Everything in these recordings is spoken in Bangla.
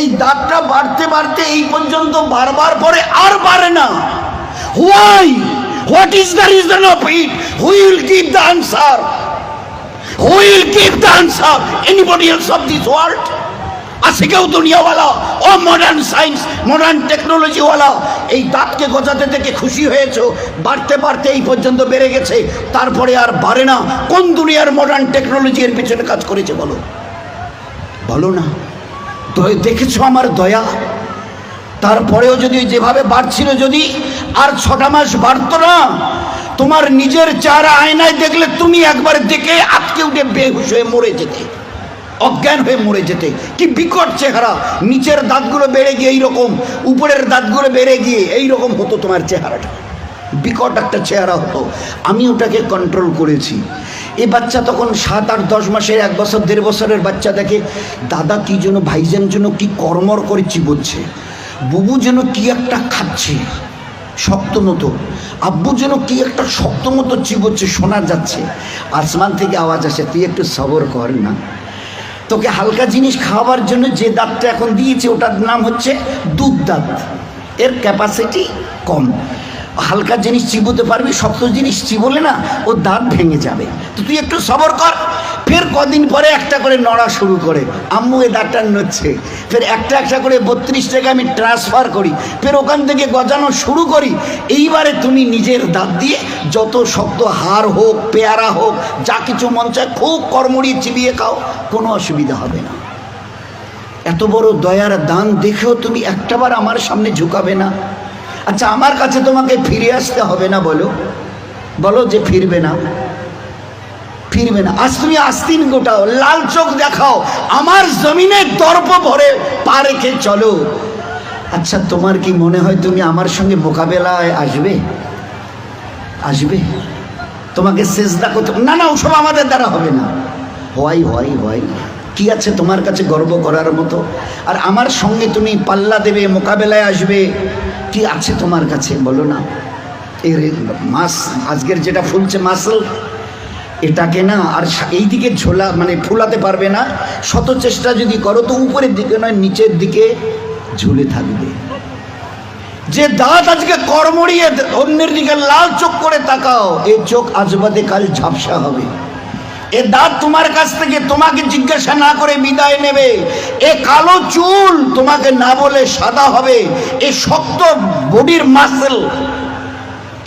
এই দাঁতটা বাড়তে বাড়তে এই পর্যন্ত বারবার পরে আর বাড়ে না। Why what is the reason of it who will give the answer who will give the answer anybody else of this world আছে কেউ দুনিয়াওয়ালা ও মডার্ন সায়েন্স মডার্ন টেকনোলজিওয়ালা এই দাঁতকে গজাতে থেকে খুশি হয়েছো? বাড়তে বাড়তে এই পর্যন্ত বেড়ে গেছে। তারপরে আর বাড়ে না। কোন দুনিয়ার মডার্ন টেকনোলজি এর পিছনে কাজ করেছে বলো? বলো না। দেখেছ আমার দয়া? তারপরেও যদি যেভাবে বাড়ছিল, যদি আর ছটা মাস বাড়তো না, তোমার নিজের চেহারা আয়নায় দেখলে তুমি একবার দেখে আটকে উঠে বেহুশ হয়ে মরে যেতে, অজ্ঞান হয়ে মরে যেতে। কি বিকট চেহারা। নিচের দাঁতগুলো বেড়ে গিয়ে এইরকম, উপরের দাঁতগুলো বেড়ে গিয়ে এইরকম হতো তোমার চেহারাটা। বিকট একটা চেহারা হতো। আমি ওটাকে কন্ট্রোল করেছি। এ বাচ্চা তখন সাত আট, দশ মাসের, এক বছর, দেড় বছরের বাচ্চা দেখে, দাদা কি যেন ভাইজান যেন কি কর্মর করে চিবোচ্ছে বুবু যেন কি একটা খাচ্ছে, শক্ত মতো। আব্বু যেন কি একটা শক্ত মতো চিবোচ্ছে শোনা যাচ্ছে। আসমান থেকে আওয়াজ আসে, তুই একটু সবর কর না। তোকে হালকা জিনিস খাওয়াবার জন্য যে দাঁতটা এখন দিয়েছে, ওটার নাম হচ্ছে দুধ দাঁত। এর ক্যাপাসিটি কম। হালকা জিনিস চিবোতে পারবি, শক্ত জিনিস চিবোলে না ও দাঁত ভেঙে যাবে। তো তুই একটু সবর কর। ফের কদিন পরে একটা করে নড়া শুরু করে। আম্মু এ দাঁতটা নড়ছে। ফের একটা একটা করে বত্রিশ টাকা আমি ট্রান্সফার করি। ফের ওখান থেকে গজানো শুরু করি। এইবারে তুমি নিজের দাঁত দিয়ে যত শক্ত হার হোক, পেয়ারা হোক, যা কিছু মন চায় খুব কর্মড়ি চিবিয়ে খাও, কোনো অসুবিধা হবে না। এত বড় দয়ার দান দেখেও তুমি একটাবার আমার সামনে ঝুঁকাবে না। আচ্ছা আমার কাছে তোমাকে ফিরে আসতে হবে না বলো। বলো যে ফিরবে না। ফিরবে না। আজ তুমি আস্তিন গোটাও, লাল চোখ দেখাও, আমার জমিনে দর্প ভরে পা রেখে চলো। আচ্ছা তোমার কি মনে হয় তুমি আমার সঙ্গে মোকাবেলায় আসবে? আসবে? তোমাকে সেজদা করতে না না, ওসব আমাদের দ্বারা হবে না। Why why why. কি আছে তোমার কাছে গর্ব করার মতো? আর আমার সঙ্গে তুমি পাল্লা দেবে, মোকাবেলায় আসবে। কি আছে তোমার কাছে, বলো না। এর মাস আজকের যেটা ফুলছে মাসল, এটাকে না আর এই দিকে ঝোলা মানে ফুলাতে পারবে না। শত চেষ্টা যদি করো তো উপরের দিকে নয়, নিচের দিকে ঝুলে থাকবে। যে দাঁত আজকে কর্মড়িয়ে অন্যের দিকে লাল চোখ করে তাকাও এই চোখ আজবাদে কাল ঝাপসা হবে। এ দাঁত তোমার কাছ থেকে তোমাকে জিজ্ঞাসা না করে বিদায় নেবে। এ কালো চুল তোমাকে না বলে সাদা হবে। এ শক্ত বডির মাসেল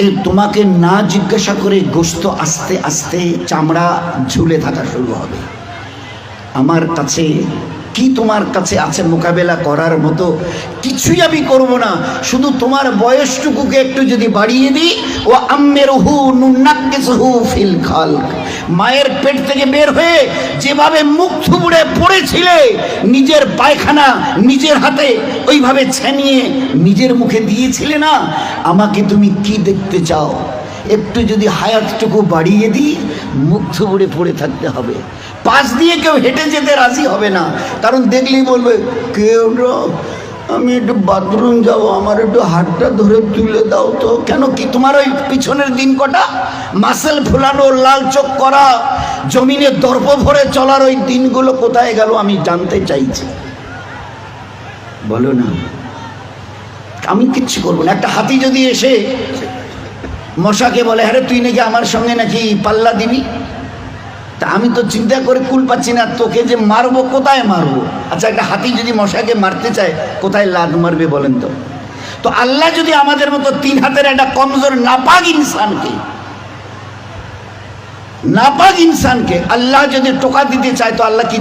এ তোমাকে না জিজ্ঞাসা করে গোস্ত আস্তে আস্তে চামড়া ঝুলে থাকা শুরু হবে। আমার কাছে কি তোমার কাছে আছে মোকাবেলা করার মতো? কিছুই আমি করব না। শুধু তোমার বয়সটুকুকে একটু যদি বাড়িয়ে দিই, ও আম্মের হু নুন্নাক্কেসহু ফিল খালক। মায়ের পেট থেকে বের হয়ে যেভাবে মুখ থুবড়ে পড়েছিলে, নিজের পায়খানা নিজের হাতে ওইভাবে ছেনিয়ে নিজের মুখে দিয়েছিলে না? আমাকে তুমি কি দেখতে চাও? একটু যদি হায়াতটুকু বাড়িয়ে দিই, মুখ থুবড়ে পড়ে থাকতে হবে। পাশ দিয়ে কেউ হেঁটে যেতে রাজি হবে না। কারণ দেখলেই বলবে কেউ আমি একটু বাথরুম যাব, আমার একটু হাতটা ধরে তুলে দাও তো। কেন কি তোমার ওই পিছনের দিন কটা? মাসেল ফুলানো, লাল চোখ করা, জমিনে দর্প ভরে চলার ওই দিনগুলো কোথায় গেল আমি জানতে চাইছি। বলো না। আমি কিচ্ছু করব না। একটা হাতি যদি এসে মশাকে বলে হ্যাঁ তুই নাকি আমার সঙ্গে নাকি পাল্লা দিবি? তা আমি তো চিন্তা করে কুল পাচ্ছি না, তোকে যে মারবো, কোথায় মারবো? আচ্ছা একটা হাতি যদি মশাকে মারতে চায়, কোথায় লাদ মারবে বলেন তো? তো আল্লাহ যদি আমাদের মতো তিন হাতের একটা কমজোর, নাপাক ইনসানকে নাপাক ইনসানকে আল্লাহ যদি টোকা দিতে চায়, তো আল্লাহ কি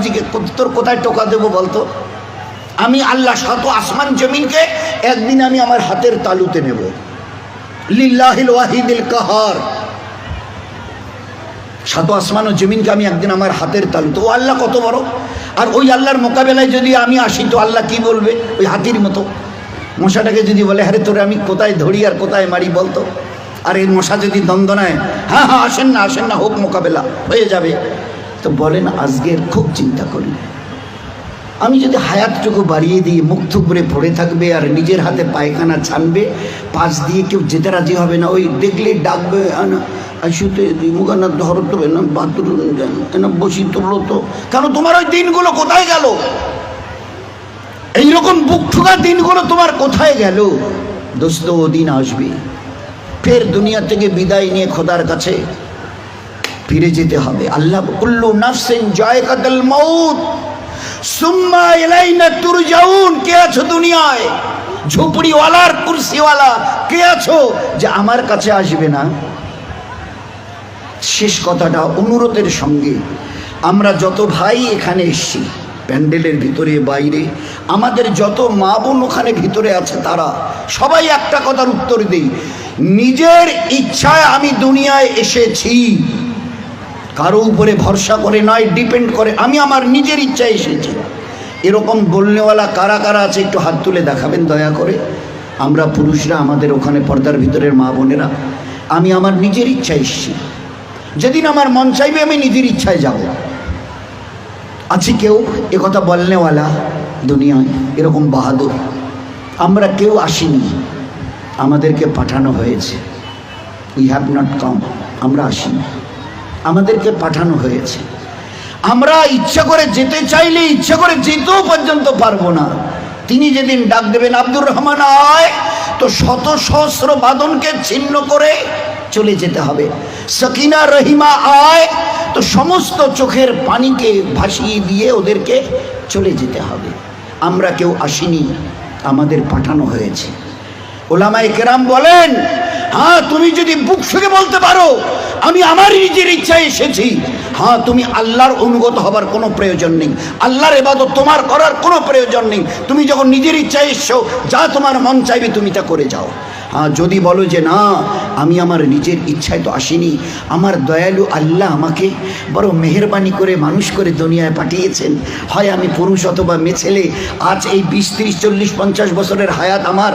তোর কোথায় টোকা দেবো বলতো আমি আল্লাহ শত আসমান জমিনকে একদিন আমি আমার হাতের তালুতে নেব। লিল্লাহিল ওয়াহিদিল কাহার। সাত আসমান ও জমিনকে আমি একদিন আমার হাতের তালু। তো ও আল্লাহ কত বড়? আর ওই আল্লাহর মোকাবেলায় যদি আমি আসি, তো আল্লাহ কি বলবে? ওই হাতির মতো। মশাটাকে যদি বলে হ্যাঁ তোরে আমি কোথায় ধরি আর কোথায় মারি বলতো আর এই মশা যদি দ্বন্দ্বনায় হ্যাঁ হ্যাঁ আসেন না আসেন না, হোক মোকাবেলা, হয়ে যাবে। তো বলেন, আজকের খুব চিন্তা করি। আমি যদি হায়াতটুকু বাড়িয়ে দিই মুখ থুবড়ে পড়ে থাকবে আর নিজের হাতে পায়খানা ছানবে, পাশ দিয়ে কেউ যেতে রাজি হবে না, ওই দেখলেই ডাকবে আসুতে মুখানা ধর তো না, বাথরুম এনা বসি তোলো তো। কেন তোমার ওই দিনগুলো কোথায় গেল? এইরকম বুক ঠুকা দিনগুলো তোমার কোথায় গেল? দোস্ত, ও দিন আসবে। ফের দুনিয়া থেকে বিদায় নিয়ে খোদার কাছে ফিরে যেতে হবে। আল্লাহ কুল্লু নাফসিন জায়কাতুল মাউত। সুম্মা কে আছো দুনিয়ায়? কুরসিওয়ালা, কে আছো? যে আমার কাছে আসবে না। শেষ কথাটা অনুরোধের সঙ্গে, আমরা যত ভাই এখানে এসছি, প্যান্ডেলের ভিতরে, বাইরে, আমাদের যত মা বোন ওখানে ভিতরে আছে তারা, সবাই একটা কথার উত্তর দিই। নিজের ইচ্ছায় আমি দুনিয়ায় এসেছি। কারও উপরে ভরসা করে নয় ডিপেন্ড করে। আমি আমার নিজের ইচ্ছায় এসেছি। এরকম বলনেওয়ালা কারা কারা আছে একটু হাত তুলে দেখাবেন দয়া করে। আমরা পুরুষরা আমাদের ওখানে পর্দার ভিতরের মা বোনেরা। আমি আমার নিজের ইচ্ছায় এসেছি। যেদিন আমার মন চাইবে আমি নিজের ইচ্ছায় যাব। আছে কেউ একথা বলনেওয়ালা দুনিয়ায়? এরকম বাহাদুর। আমরা কেউ আসিনি। আমাদেরকে পাঠানো হয়েছে। উই হ্যাভ নট কাম আমরা আসিনি। আমাদেরকে পাঠানো হয়েছে। আমরা ইচ্ছা করে যেতে চাইলে ইচ্ছা করে যেতেও পর্যন্ত পারব না। তিনি যেদিন ডাক দেবেন, আব্দুর রহমান আয়! তো শত সহস্র বাদনকে ছিন্ন করে চলে যেতে হবে। সকিনা রহিমা আয়! তো সমস্ত চোখের পানিকে ভাসিয়ে দিয়ে ওদেরকে চলে যেতে হবে। আমরা কেউ আসিনি, আমাদের পাঠানো হয়েছে। ওলামাই কেরাম বলেন হ্যাঁ তুমি যদি বুক থেকে বলতে পারো, আমি আমার নিজের ইচ্ছায় এসেছি। হ্যাঁ তুমি আল্লাহর অনুগত হবার কোনো প্রয়োজন নেই। আল্লাহর এবাদত তোমার করার কোনো প্রয়োজন নেই। তুমি যখন নিজের ইচ্ছায় এসছো, যা তোমার মন চাইবে তুমি তা করে যাও। যদি বলো যে না, আমি আমার নিজের ইচ্ছায় তো আসিনি, আমার দয়ালু আল্লাহ আমাকে বড় মেহরবানি করে মানুষ করে দুনিয়ায় পাঠিয়েছেন। হয় আমি পুরুষ অথবা মেয়ে ছেলে, আজ এই বিশ, তিরিশ, চল্লিশ, পঞ্চাশ বছরের হায়াত আমার।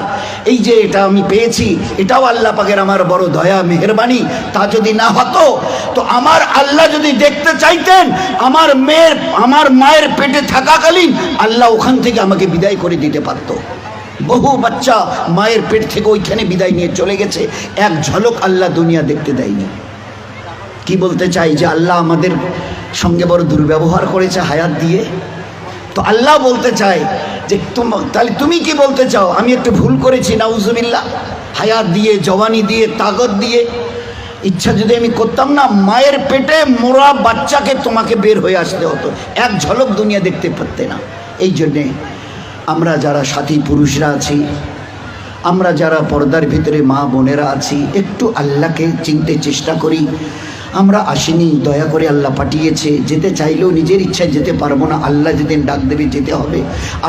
এই যে এটা আমি পেয়েছি, এটাও আল্লাহ পাকের আমার বড় দয়া, মেহরবানি। তা যদি না হতো, তো আমার আল্লাহ যদি দেখতে চাইতেন, আমার মেয়ের, আমার মায়ের পেটে থাকাকালীন আল্লাহ ওখান থেকে আমাকে বিদায় করে দিতে পারতো। বহু বাচ্চা মায়ের পেট থেকে ওইখানে বিদায় নিয়ে চলে গেছে। এক ঝলক আল্লাহ দুনিয়া দেখতে দেয়নি। কি বলতে চাই যে আল্লাহ আমাদের সঙ্গে বড় দুর্ব্যবহার করেছে হায়াত দিয়ে? তো আল্লাহ বলতে চায় যে তুম, তাহলে তুমি কি বলতে চাও? আমি একটু ভুল করেছি, নাউজুবিল্লাহ। হায়াত দিয়ে, জওয়ানি দিয়ে, তাগত দিয়ে। ইচ্ছা যদি আমি করতাম না, মায়ের পেটে মোরা বাচ্চাকে তোমাকে বের হয়ে আসতে হতো। এক ঝলক দুনিয়া দেখতে পারতে না। এই জন্যে আমরা যারা সাথী পুরুষরা আছি, আমরা যারা পর্দার ভিতরে মা বোনেরা আছি, একটু আল্লাহকে চিনতে চেষ্টা করি। আমরা আসিনি, দয়া করে আল্লাহ পাঠিয়েছে, যেতে চাইলেও নিজের ইচ্ছায় যেতে পারব না, আল্লাহ যেদিন ডাক দেবে যেতে হবে।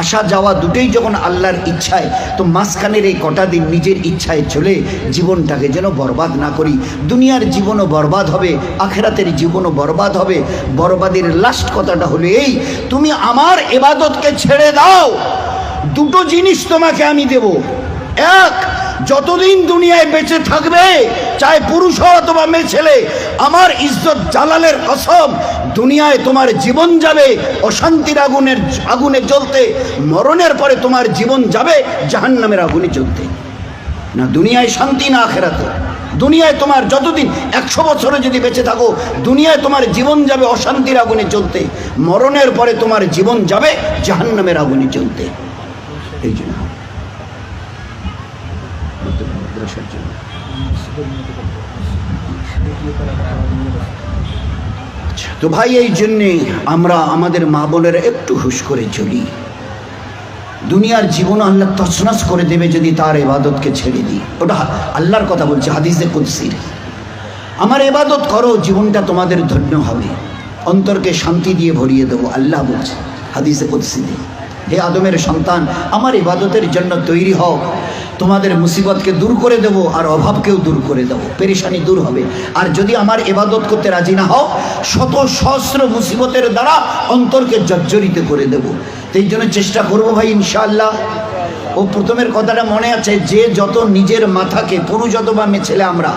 আসা যাওয়া দুটোই যখন আল্লাহর ইচ্ছায়, তো মাঝখানের এই কটা দিন নিজের ইচ্ছায় চলে জীবনটাকে যেন বরবাদ না করি। দুনিয়ার জীবনও বরবাদ হবে, আখেরাতের জীবনও বরবাদ হবে। বরবাদের লাস্ট কথাটা হলো এই, তুমি আমার এবাদতকে ছেড়ে দাও। দুটো জিনিস তোমাকে আমি দেব। এক, যতদিন দুনিয়ায় বেঁচে থাকবে, চাই পুরুষ হও অথবা মেয়ে ছেলে, আমার ইজ্জত জালালের কসম, দুনিয়ায় তোমার জীবন যাবে, অশান্তির আগুনের, আগুনে জ্বলতে, মরণের পরে তোমার জীবন যাবে জাহান্নামের আগুনে জ্বলতে। না, দুনিয়ায় শান্তি, না আখেরাতে। দুনিয়ায় তোমার যতদিন একশো বছরে যদি বেঁচে থাকো, দুনিয়ায় তোমার জীবন যাবে অশান্তির আগুনে চলতে মরণের পরে তোমার জীবন যাবে জাহান্নামের আগুনে চলতে এই জন্য মাদ্রাসার জন্য। তো ভাই, এই জন্যে আমরা আমাদের মা বোনেরা একটু হুশ করে চলি। দুনিয়ার জীবন আল্লাহ তছনছ করে দেবে যদি তার এবাদতকে ছেড়ে দিই। ওটা আল্লাহর কথা বলছে, হাদিসে কুদ্সির। আমার এবাদত করো, জীবনটা তোমাদের ধন্য হবে। অন্তরকে শান্তি দিয়ে ভরিয়ে দেবো, আল্লাহ বলছে, হাদিসে কুদ্সি হে আদমের সন্তান, আমার ইবাদতের জন্য তৈরি হও। তোমাদের মুসিবতকে দূর করে দেব আর অভাবকেও দূর করে দেবো। পেরেশানি দূর হবে। আর যদি আমার এবাদত করতে রাজি না হও, শত সহস্র মুসিবতের দ্বারা অন্তরকে জর্জরিত করে দেব। এই জন্য চেষ্টা করব ভাই, ইনশাআল্লাহ। ও প্রথমের কথাটা মনে আছে, যে যত নিজের মাথাকে পুরুষ অথবা মেয়ে ছেলে আমরা,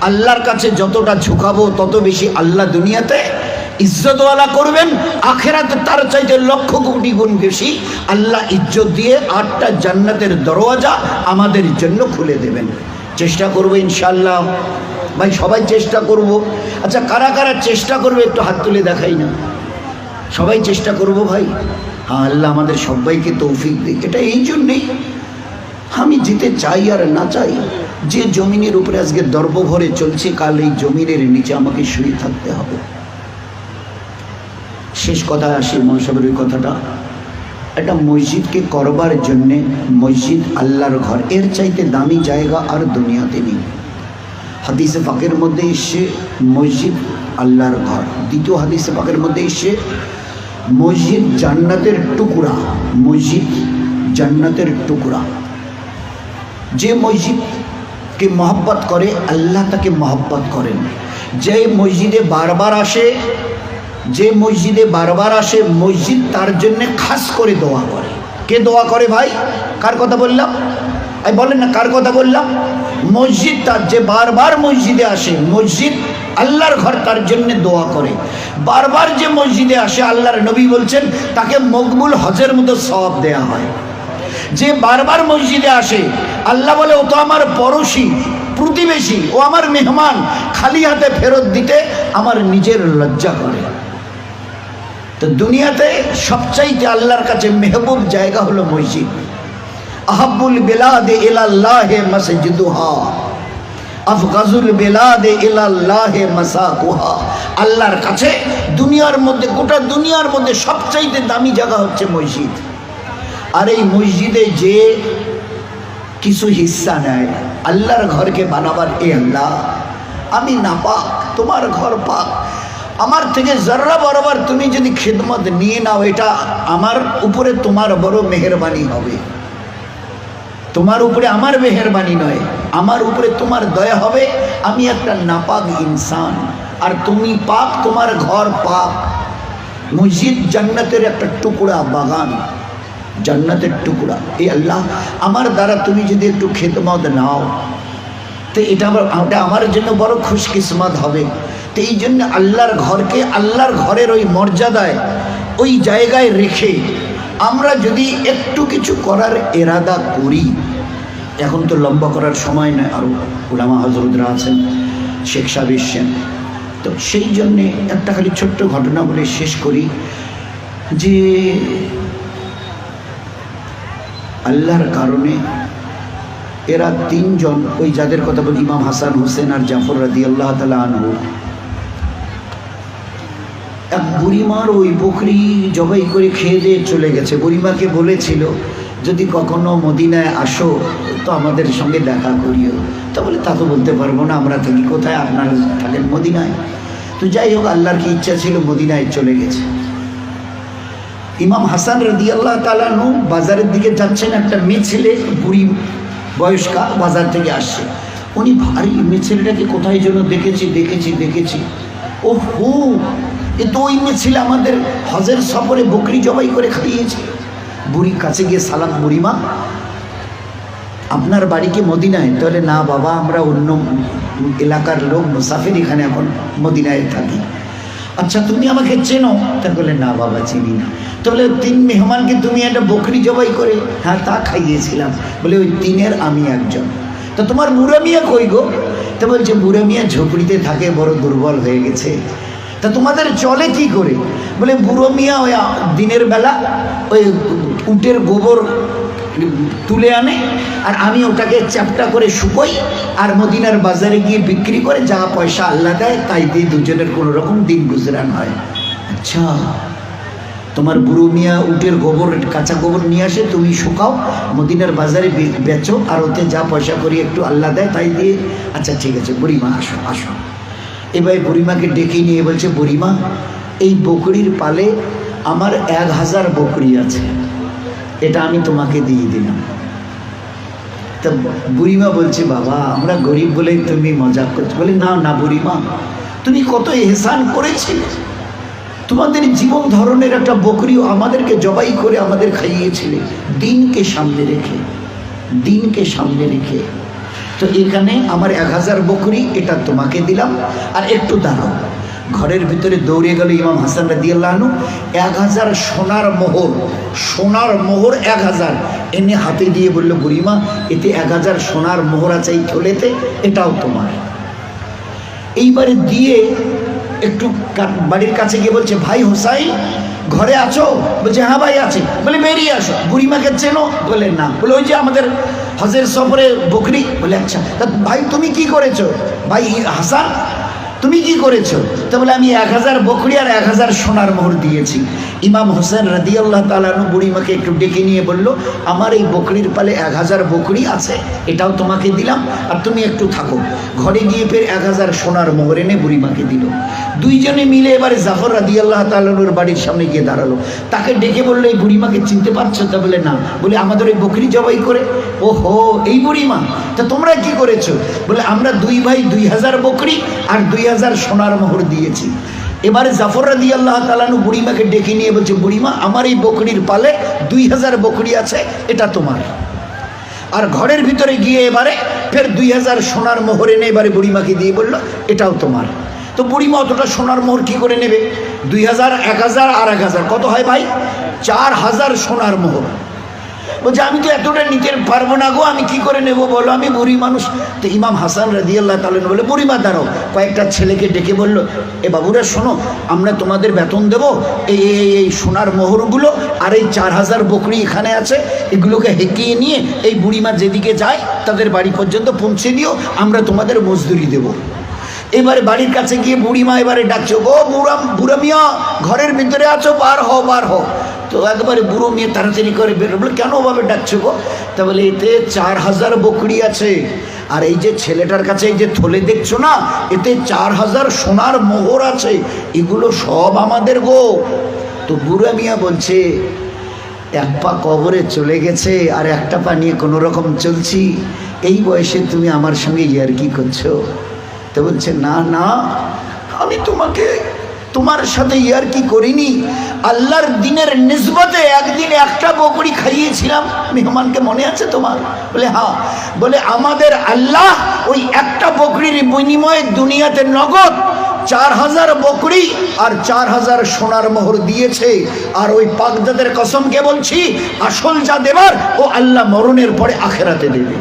আল্লাহর কাছে যতটা ঝুঁকাবো, তত বেশি আল্লাহ দুনিয়াতে ইজ্জতওয়ালা করবেন, আখেরাতে তার চাইতে লক্ষ কোটি গুণ বেশি আল্লাহ ইজ্জত দিয়ে আটটা জান্নাতের দরওয়াজা আমাদের জন্য খুলে দেবেন। চেষ্টা করব ইনশাল্লাহ ভাই, সবাই চেষ্টা করব। আচ্ছা কারা কারা চেষ্টা করবে একটু হাত তুলে দেখাই না। সবাই চেষ্টা করব ভাই। হ্যাঁ আল্লাহ আমাদের সবাইকে তৌফিক দিক। এটা এই জন্যেই। আমি যেতে চাই আর না চাই, যে জমিনের উপরে আজকে দর্ব ভরে চলছে, কাল এই জমিনের নিচে আমাকে শুয়ে থাকতে হবে। শেষ কথা আসি মহাসবের ওই কথাটা। একটা মসজিদকে করবার জন্যে মসজিদ আল্লাহর ঘর। এর চাইতে দামি জায়গা আর দুনিয়াতে নেই। হাদিসে পাকের মধ্যে এসে মসজিদ আল্লাহর ঘর। দ্বিতীয় হাদিসে পাকের মধ্যে এসে মসজিদ জান্নাতের টুকরা। মসজিদ জান্নাতের টুকরা। যে মসজিদকে মহব্বত করে, আল্লাহ তাকে মহব্বত করেন। যে মসজিদে বারবার আসে যে মসজিদে বারবার আসে, মসজিদ তার জন্য খাস করে দোয়া করে। কে দোয়া করে ভাই? কার কথা বললাম? এই বলেন না, কার কথা বললাম? মসজিদ তার যে বারবার মসজিদে আসে, মসজিদ আল্লাহর ঘর তার জন্য দোয়া করে। বারবার যে মসজিদে আসে, আল্লাহর নবী বলছেন, তাকে মকবুল হজের মতো সব দেয়া হয়। যে বারবার মসজিদে আসে, আল্লাহ বলে, ও তো আমার পড়োশি, প্রতিবেশী, ও আমার মেহমান, খালি হাতে ফেরত দিতে আমার নিজের লজ্জা করে। তো দুনিয়াতে সবচাইতে আল্লাহর কাছে মেহবুব জায়গা হলো মসজিদ। আহাবুল বেলাদে ইলাল্লাহে মসজিদুহা। আফগাজুল বেলাদে ইলাল্লাহে মাসাকুহা। আল্লাহর কাছে দুনিয়ার মধ্যে, গোটা দুনিয়ার মধ্যে সবচাইতে দামি জায়গা হচ্ছে মসজিদ। আর এই মসজিদে যে কিছু হিস্সা নেয়, আল্লাহর ঘরকে বানাবার এ আল্লাহ। আমি না পাক তোমার ঘর পাক। আমার থেকে জর্রা বরাবর তুমি যদি খেদমত নিয়ে নাও, এটা আমার উপরে তোমার বড় মেহরবানি হবে। তোমার উপরে আমার মেহরবানি নয়, আমার উপরে তোমার দয়া হবে। আমি একটা নাপাক ইনসান, আর তুমি পাক তোমার ঘর পাক মসজিদ জান্নাতের একটা টুকরা, বাগান জান্নাতের টুকরা। এ আল্লাহ, আমার দ্বারা তুমি যদি একটু খেদমত নাও, তো এটা ওটা আমার জন্য বড় খুশকিসমত হবে। তো এই জন্য আল্লাহর ঘরকে আল্লাহর ঘরের ওই মর্যাদায় ওই জায়গায় রেখে আমরা যদি একটু কিছু করার এরাদা করি, এখন তো লম্বা করার সময় নয় আরও উলামা হজরতরা আছেন, শেখ সাহেব এসছেন। তো সেই জন্যে একটা খালি ছোট্ট ঘটনা বলে শেষ করি যে আল্লাহর কারণে এরা তিনজন, ওই যাদের কথা বলি ইমাম হাসান, হোসেন আর জাফর রাদি আল্লাহ তালা আনহু এক বুড়িমার ওই বকরি জবাই করে খেয়ে দিয়ে চলে গেছে। বুড়িমাকে বলেছিল, যদি কখনো মদিনায় আসো, তো আমাদের সঙ্গে দেখা করিও। তা বলে, তা তো বলতে পারব না, আমরা থাকি কোথায়? আপনারা থাকেন মদিনায়। তো যাই হোক, আল্লাহর কি ইচ্ছা ছিল, মদিনায় চলে গেছে। ইমাম হাসান রদি আল্লাহ তালানু বাজারের দিকে যাচ্ছেন, একটা মিছিলে ছেলে বুড়ি বয়স্কা বাজার থেকে আসছে। উনি ভারী মিছিলটাকে কোথায় যেন দেখেছি দেখেছি দেখেছি। ও হু এ তো ওই মেয়ে ছেলে আমাদের হজের সফরে বকরি জবাই করে খাইয়েছে বুড়ি কাছে গিয়ে সালাম, বুড়িমা, আপনার বাড়ি কি মদিনায়? তাহলে না বাবা, আমরা অন্য এলাকার লোক, মুসাফির এখানে এখন মদিনায় থাকি। আচ্ছা তুমি আমাকে চেনো? তা বলে, না বাবা, চিনি না। তো বলে তিন মেহমানকে তুমি একটা বকরি জবাই করে হ্যাঁ তা খাইয়েছিলাম। বলে, ওই তিনের আমি একজন। তো তোমার বুড়া মিয়া কই গো? তো বলছে বুড়া মিয়া ঝুপড়িতে থাকে, বড় দুর্বল হয়ে গেছে। তা তোমাদের চলে কি করে? বলে, বুড়ো মিয়া ওই দিনের বেলা ওই উটের গোবর তুলে আনে, আর আমি ওটাকে চ্যাপটা করে শুকোই, আর মদিনার বাজারে গিয়ে বিক্রি করে যা পয়সা আল্লাহ দেয়, তাই দিয়ে দুজনের কোনো রকম দিন গুজরান হয়। আচ্ছা তোমার বুড়ো মিয়া উটের গোবর, কাঁচা গোবর নিয়ে আসে, তুমি শুকাও, মদিনার বাজারে বেচো, আর ওতে যা পয়সা করি একটু আল্লাহ দেয়, তাই দিয়ে। আচ্ছা ঠিক আছে বুড়িমা আসো আসো। এবার বুড়িমাকে ডেকে নিয়ে বলছে, বুড়িমা, এই বকরির পালে আমার এক হাজার বকরি আছে। এটা আমি তোমাকে দিয়ে দিলাম। তা বুড়িমা বলছে, বাবা, আমরা গরিব বলেই তুমি মজা করছ। বলে, না না বুড়িমা, তুমি কত এহসান করেছিলে। তোমাদের জীবন ধরনের একটা বকরিও আমাদেরকে জবাই করে আমাদের খাইয়েছিলে। দিনকে সামনে রেখে, দিনকে সামনে রেখে। তো এখানে আমার এক হাজার বকরি, এটা তোমাকে দিলাম। আর একটু দাঁড়াও। ঘরের ভিতরে দৌড়ে গেল ইমাম হাসান রাদিয়াল্লাহনু এক হাজার সোনার মোহর সোনার মোহর এক হাজার। এনে হাতে দিয়ে বলল, বুড়িমা, এতে এক হাজার সোনার মোহর আছে এই থলেতে, এটাও তোমার। এইবারে দিয়ে একটু বাড়ির কাছে গিয়ে বলছে, ভাই হোসাই ঘরে আছো? বলছে হ্যাঁ ভাই, আছে। বলে, বেরিয়ে আসো। বুড়িমাকে চেনো? বলে, না। বলে, ওই যে আমাদের হজের সফরে বকরি বলে আচ্ছা ভাই তুমি কি করেছ? ভাই, হাসান, তুমি কি করেছ? তো বলে, আমি এক হাজার বকরি আর এক হাজার সোনার মোহর দিয়েছি। ইমাম হোসেন রাদি আল্লাহ তালানু বুড়িমাকে একটু ডেকে নিয়ে বলল, আমার এই বকরির পালে এক হাজার বকরি আছে, এটাও তোমাকে দিলাম, আর তুমি একটু থাকো। ঘরে গিয়ে ফের এক হাজার সোনার মোহর এনে বুড়িমাকে দিল। দুইজনে মিলে এবারে জাফর রাদি আল্লাহ তালানুর বাড়ির সামনে গিয়ে দাঁড়াল। তাকে ডেকে বলল, এই বুড়িমাকে চিনতে পারছ? তা বলে, না। বলে, আমাদের ওই বকরি জবাই করে। ও হো এই বুড়িমা তা তোমরা কি করেছ? বলে, আমরা দুই ভাই দুই হাজার বকরি আর দুই হাজার সোনার মোহর দিয়েছি। এবারে জাফর রাদি আল্লাহ তালানু বুড়িমাকে ডেকে নিয়ে বলছে, বুড়িমা, আমার এই বকরির পালে দুই হাজার বকরি আছে, এটা তোমার। আর ঘরের ভিতরে গিয়ে এবারে ফের দুই হাজার সোনার মোহর এনে এবারে বুড়িমাকে দিয়ে বলল, এটাও তোমার। তো বুড়িমা অতটা সোনার মোহর কি করে নেবে? দুই হাজার, এক হাজার আর এক হাজার, কত হয় ভাই? চার হাজার সোনার মোহর। বলছে, আমি তো এতটা নিতে পারব না গো, আমি কি করে নেব বলো? আমি বুড়ি মানুষ। তো ইমাম হাসান রাজি আল্লাহ তালেন বলে বুড়িমা দাঁড়ো কয়েকটা ছেলেকে ডেকে বলল, এ বাবুরা, শোনো, আমরা তোমাদের বেতন দেব, এই এই, এই- সোনার মোহরগুলো আর এই চার হাজার বকরি এখানে আছে, এগুলোকে হেঁকিয়ে নিয়ে এই বুড়িমা যেদিকে যায়, তাদের বাড়ি পর্যন্ত পৌঁছে দিও, আমরা তোমাদের মজদুরি দেবো। এবারে বাড়ির কাছে গিয়ে বুড়িমা এবারে ডাকছো গো বুড়া বুড়া মিয়া, ঘরের ভিতরে আছো, বার হও বার হও। তো একবারে বুড়ো মেয়ে তাড়াতাড়ি করে বেরো বলে, কেন ভাবে ডাকছো গো? তা বলে এতে চার হাজার বকরি আছে, আর এই যে ছেলেটার কাছে এই যে থলে দেখছ না, এতে চার হাজার সোনার মোহর আছে, এগুলো সব আমাদের গো। তো বুড়া মিয়া বলছে, এক পা কবরে চলে গেছে, আর একটা পা নিয়ে কোনো রকম চলছি। এই বয়সে তুমি আমার সঙ্গে ইয়ার কি করছ? তো বলছে, না না, আমি তোমাকে তোমার সাথে ইয়ার কি করিনি? আল্লাহর দিনের নিসবতে একদিন একটা বকরি খাইয়েছিলাম। মেহমানকে মনে আছে তোমার? বলে হ্যাঁ বলে, আমাদের আল্লাহ ওই একটা বকরির বিনিময়ে দুনিয়াতে নগদ চার হাজার বকরি আর চার হাজার সোনার মোহর দিয়েছে। আর ওই পাকদাদের কসমকে বলছি, আসল যা দেবার, ও আল্লাহ মরণের পরে আখেরাতে দেবে।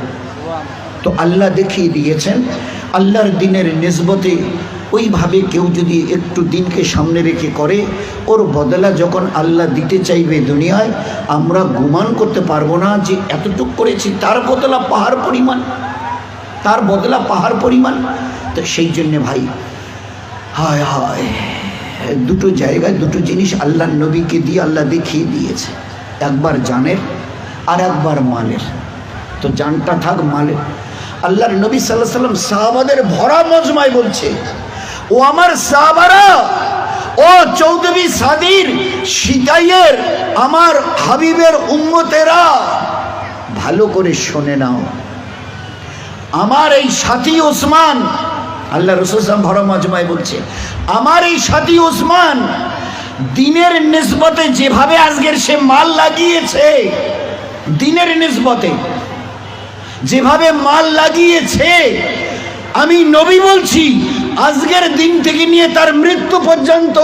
তো আল্লাহ দেখিয়ে দিয়েছেন, আল্লাহর দিনের নিসবতে ওইভাবে কেউ যদি একটু দিনকে সামনে রেখে করে, ওর বদলা যখন আল্লাহ দিতে চাইবে দুনিয়ায়, আমরা গুমান করতে পারব না যে এতটুক করেছি, তার বদলা পাহাড় পরিমাণ। তার বদলা পাহাড় পরিমাণ। তো সেই জন্যে ভাই, হায় হায়, দুটো জায়গায় দুটো জিনিস আল্লাহ নবীকে দিয়ে আল্লাহ দেখিয়ে দিয়েছে। একবার জানের আর একবার মালের। তো জানটা থাক মালের। আল্লাহর নবী সাল্লাহ সাল্লাম সাহাবাদের ভরা মজমায় বলছে ও আমার সাহাবারা, ও চৌধুরী সাদির সিতাইয়ের আমার হাবিবের উম্মতেরা, ভালো করে শোনে নাও। আমার এই সাথী ওসমান, আল্লাহ রসুলাম ভরা মজমায় বলছে, আমার এই সাথী ওসমান দিনের নিসবতে যেভাবে আজকের সে মাল লাগিয়েছে, দিনের নিসবতে যেভাবে মাল লাগিয়েছে, আমি নবী বলছি আজকের দিন থেকে নিয়ে তার মৃত্যু পর্যন্ত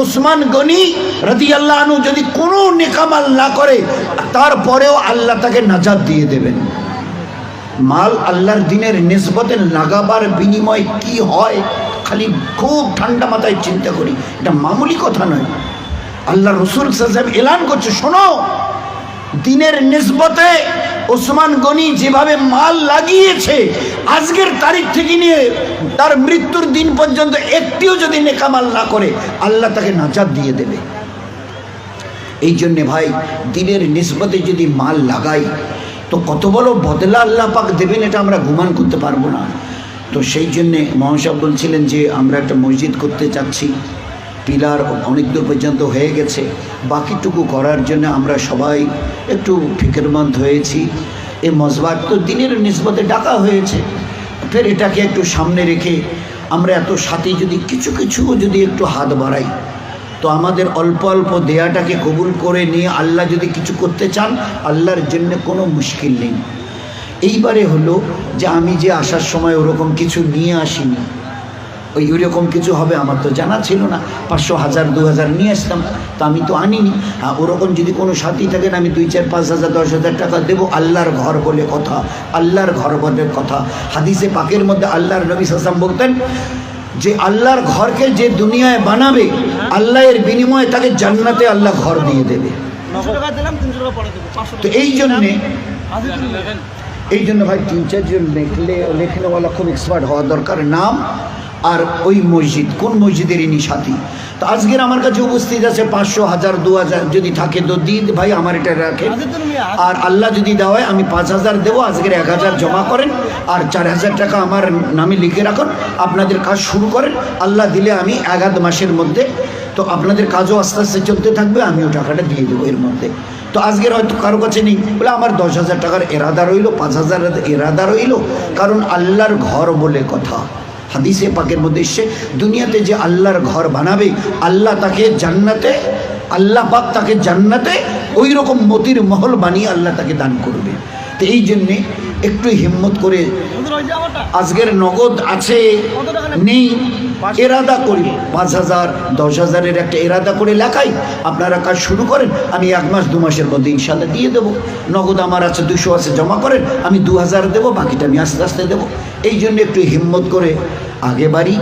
ওসমান গনি রাদি আল্লাহ আনু যদি কোনো নেকামাল না করে, তারপরেও আল্লাহ তাকে নাজাদ দিয়ে দেবেন। মাল আল্লাহর দিনের নিসবতে লাগাবার বিনিময় কি হয়, খালি খুব ঠান্ডা মাথায় চিন্তা করি। এটা মামুলি কথা নয়। আল্লাহ রসুল সাহেব এলান করছে, শোনো, দিনের নিসবতে ওসমান গনি যেভাবে মাল লাগিয়েছে, আজকের তারিখ থেকে নিয়ে তার মৃত্যুর দিন পর্যন্ত একটিও যদি নেকামাল না করে, আল্লাহ তাকে নাজাদ দিয়ে দেবে। এই জন্যে ভাই, দিনের নিসবতে যদি মাল লাগাই, তো কত বড় বদলা আল্লাহ পাক দেবেন এটা আমরা গুমান করতে পারব না। তো সেই জন্যে মহাসাব বলছিলেন যে আমরা একটা মসজিদ করতে চাচ্ছি। পিলার অনেক দূর পর্যন্ত হয়ে গেছে। বাকিটুকু করার জন্য আমরা সবাই একটু ফিকেরমন্দ হয়েছি। এই মজবার তো দিনের নিসবতে ডাকা হয়েছে। ফের এটাকে একটু সামনে রেখে আমরা এত সাথে যদি কিছু কিছু যদি একটু হাত বাড়াই, তো আমাদের অল্প অল্প দেয়াটাকে কবুল করে নিয়ে আল্লাহ যদি কিছু করতে চান, আল্লাহর জন্য কোনো মুশকিল নেই। এইবারে হলো যে আমি যে আসার সময় ওরকম কিছু নিয়ে আসিনি। ওই ওইরকম কিছু হবে, আমার তো জানা ছিল না। পাঁচশো হাজার, দু হাজার নিয়ে আসতাম, তো আমি তো আনিনি। হ্যাঁ ওরকম যদি কোনো সাথী থাকেন আমি দুই চার, পাঁচ হাজার, দশ হাজার টাকা দেবো আল্লাহর ঘর বলে কথা, আল্লাহর ঘর বলে কথা। হাদিসে পাকের মধ্যে আল্লাহর নবী সাসাম বলতেন, যে আল্লাহর ঘরকে যে দুনিয়ায় বানাবে আল্লাহ এর বিনিময়ে তাকে জান্নাতে আল্লাহ ঘর দিয়ে দেবে। তো এই জন্যে, এই জন্য ভাই, তিন, চারজন লেখলে, লেখনেওয়ালা খুব এক্সপার্ট হওয়া দরকার। নাম আর ওই মসজিদ কোন মসজিদের ইনি সাথী তো আজকের আমার কাছে উপস্থিত আছে পাঁচশো হাজার দু হাজার যদি থাকে তো দিন ভাই আমার এটা রাখেন। আর আল্লাহ যদি দেওয়ায় আমি পাঁচ হাজার দেবো আজকের এক হাজার জমা করেন। আর চার হাজার টাকা আমার নামে লিখে রাখুন আপনাদের কাজ শুরু করেন। আল্লাহ দিলে আমি এক আধ মাসের মধ্যে তো আপনাদের কাজও আস্তে আস্তে চলতে থাকবে আমিও টাকাটা দিয়ে দেবো এর মধ্যে। তো আজকের হয়তো কারও কাছে নেই বলে আমার দশ হাজার টাকার এরাদা রইল পাঁচ হাজার এরাদা রইল কারণ আল্লাহর ঘর বলে কথা। হাদিসে পাকের মধ্যে এসছে, দুনিয়াতে যে আল্লাহর ঘর বানাবে, আল্লাহ তাকে জান্নাতে, আল্লাহ পাক তাকে জান্নাতে ওই রকম মতির মহল বানিয়ে আল্লাহ তাকে দান করবে। তো এই জন্যে একটু হিম্মত করে আজকের নগদ আছে, নেই, এরাদা করি। পাঁচ হাজার, দশ হাজারের একটা এরাদা করে লেখাই, আপনারা কাজ শুরু করেন, আমি এক মাস, দু মাসের মধ্যে ইনশাল্লাহ দিয়ে দেবো। নগদ আমার আছে, দুশো আছে, জমা করেন, আমি দু হাজার দেবো, বাকিটা আমি আস্তে আস্তে দেবো। এই জন্য একটু হিম্মত করে আগে বাড়ি